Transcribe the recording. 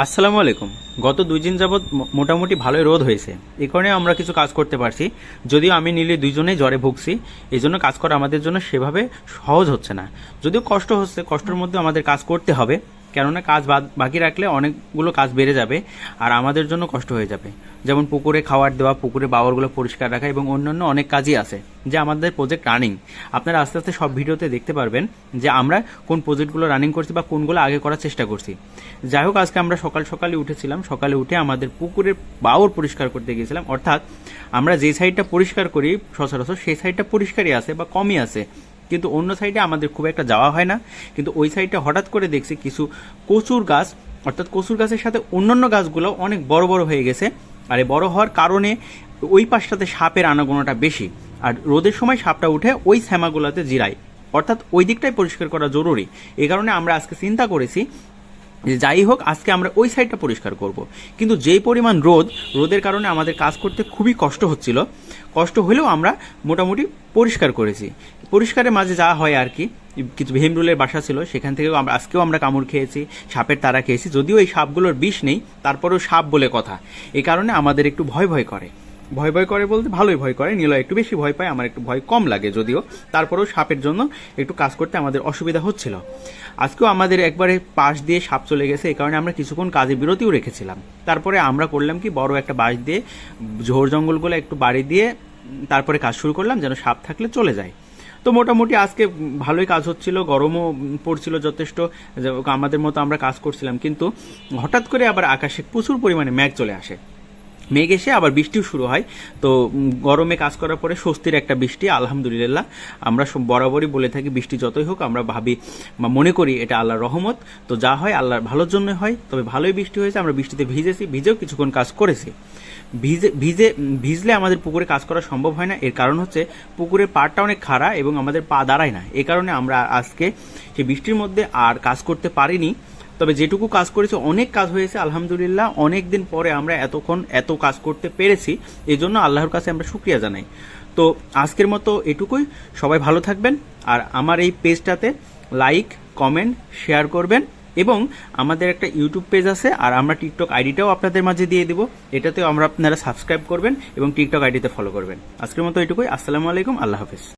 আসসালামু আলাইকুম। গত দুই দিন যাবৎ মোটামুটি ভালোই রোদ হয়েছে। এ কারণে আমরা কিছু কাজ করতে পারছি। যদিও আমি নিলে দুইজনেই জ্বরে ভুগছি এই জন্য কাজ করা আমাদের জন্য সেভাবে সহজ হচ্ছে না। যদিও কষ্ট হচ্ছে, কষ্টের মধ্যে আমাদের কাজ করতে হবে। কেননা কাজ বাকি রাখলে অনেকগুলো কাজ বেড়ে যাবে আর আমাদের জন্য কষ্ট হয়ে যাবে। যেমন পুকুরে খাওয়ার দেওয়া, পুকুরে বাওয়ারগুলো পরিষ্কার রাখা এবং অন্যান্য অনেক কাজই আছে যে আমাদের প্রজেক্ট রানিং আপনারা আস্তে আস্তে সব ভিডিওতে দেখতে পারবেন যে আমরা কোন প্রজেক্টগুলো রানিং করছি বা কোনগুলো আগে করার চেষ্টা করছি। যাই হোক, আজকে আমরা সকাল সকালে উঠেছিলাম। সকালে উঠে আমাদের পুকুরের বাওর পরিষ্কার করতে গিয়েছিলাম। অর্থাৎ আমরা যে সাইডটা পরিষ্কার করি, সচরাচর সেই সাইডটা পরিষ্কারই আছে বা কমই আছে। কিন্তু অন্য সাইডে আমাদের খুব একটা যাওয়া হয় না। কিন্তু ওই সাইডে হঠাৎ করে দেখছি কিছু কচুর গাছ, অর্থাৎ কচুর গাছের সাথে অন্যান্য গাছগুলো অনেক বড় বড় হয়ে গেছে। আর এই বড় হওয়ার কারণে ওই পাশটাতে সাপের আনাগোনাটা বেশি। আর রোদের সময় সাপটা উঠে ওই শ্যামাগুলোতে জিরায়। অর্থাৎ ওই দিকটাই পরিষ্কার করা জরুরি। এই কারণে আমরা আজকে চিন্তা করেছি যে যাই হোক, আজকে আমরা ওই সাইডটা পরিষ্কার করব। কিন্তু যেই পরিমাণ রোদ, রোদের কারণে আমাদের কাজ করতে খুবই কষ্ট হচ্ছিল। কষ্ট হলেও আমরা মোটামুটি পরিষ্কার করেছি। পরিষ্কারের মাঝে যা হয় আর কি, কিছু ভীমরুলের বাসা ছিল, সেখান থেকেও আমরা, আজকেও আমরা কামড় খেয়েছি, সাপের তারা খেয়েছি। যদিও এই সাপগুলোর বিষ নেই, তারপরেও সাপ বলে কথা। এই কারণে আমাদের একটু ভয় ভয় করে। ভয় ভয় করে বলতে ভালোই ভয় করে নীলা একটু বেশি ভয় পায়, আমার একটু ভয় কম লাগে যদিও। তারপরেও সাপের জন্য একটু কাজ করতে আমাদের অসুবিধা হচ্ছিল। আজকেও আমাদের একবারে পাশ দিয়ে সাপ চলে গেছে, এই কারণে আমরা কিছুক্ষণ কাজে বিরতিও রেখেছিলাম। তারপরে আমরা করলাম কি, বড় একটা বাঁশ দিয়ে ঝোর জঙ্গলগুলো একটু বাড়ি দিয়ে তারপরে কাজ শুরু করলাম, যেন সাপ থাকলে চলে যায়। তো মোটামুটি আজকে ভালোই কাজ হচ্ছিল, গরমও পড়ছিল যথেষ্ট আমাদের মতো আমরা কাজ করছিলাম, কিন্তু হঠাৎ করে আবার আকাশে প্রচুর পরিমাণে মেঘ চলে আসে। মেঘ এসে আবার বৃষ্টিও শুরু হয়। তো গরমে কাজ করার পরে স্বস্তির একটা বৃষ্টি, আলহামদুলিল্লাহ। আমরা বরাবরই বলে থাকি, বৃষ্টি যতই হোক, আমরা ভাবি বা মনে করি এটা আল্লাহর রহমত। তো যা হয় আল্লাহর ভালোর জন্য হয়। তবে ভালোই বৃষ্টি হয়েছে, আমরা বৃষ্টিতে ভিজেছি, ভিজেও কিছুক্ষণ কাজ করেছি। ভিজে ভিজে, ভিজলে আমাদের পুকুরে কাজ করা সম্ভব হয় না। এর কারণ হচ্ছে পুকুরের পাড়টা অনেক খাড়া এবং আমাদের পা দাঁড়ায় না। এই কারণে আমরা আজকে সেই বৃষ্টির মধ্যে আর কাজ করতে পারিনি। তবে যেটুকু কাজ করেছে, অনেক কাজ হয়েছে, আলহামদুলিল্লাহ। অনেক দিন পরে আমরা এতক্ষণ এত কাজ করতে পেরেছি এই জন্য আল্লাহর কাছে আমরা শুক্রিয়া জানাই। তো আজকের মতো এটুকুই। সবাই ভালো থাকবেন, আর আমার এই পেজটাতে লাইক, কমেন্ট, শেয়ার করবেন, এবং আমাদের একটা ইউটিউব পেজ আছে, আর আমরা টিকটক আইডিটাও আপনাদের মাঝে দিয়ে দিব। এটাতেও আমরা আপনারা সাবস্ক্রাইব করবেন এবং টিকটক আইডিতে ফলো করবেন। আজকের মতো এটুকুই। আসসালামু আলাইকুম, আল্লাহ হাফিজ।